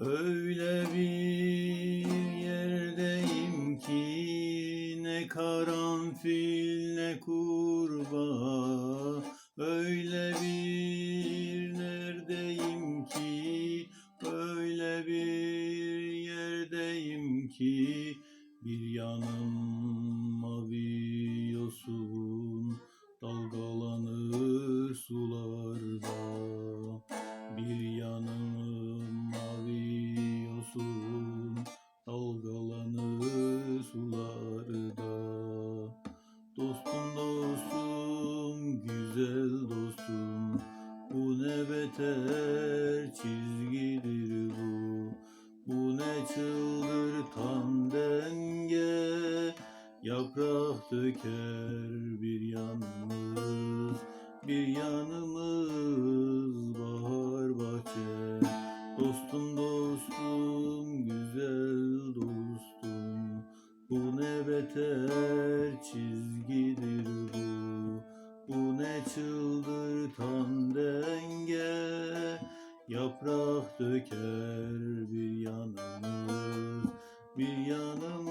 Öyle bir yerdeyim ki ne karanfil ne kurbağa. Öyle bir neredeyim ki Öyle bir yerdeyim ki Bir yanım mavi yosun Dalgalanır sularda. Bir yanım Dalgalanır sularda. Dostum dostum güzel dostum. Bu ne beter çizgidir bu. Bu ne çıldırtan denge. Yaprak döker bir yanımız Bir yanımız beter çizgidir bu. Bu ne çıldırtan denge. Yaprak döker bir yanımız Bir yanımız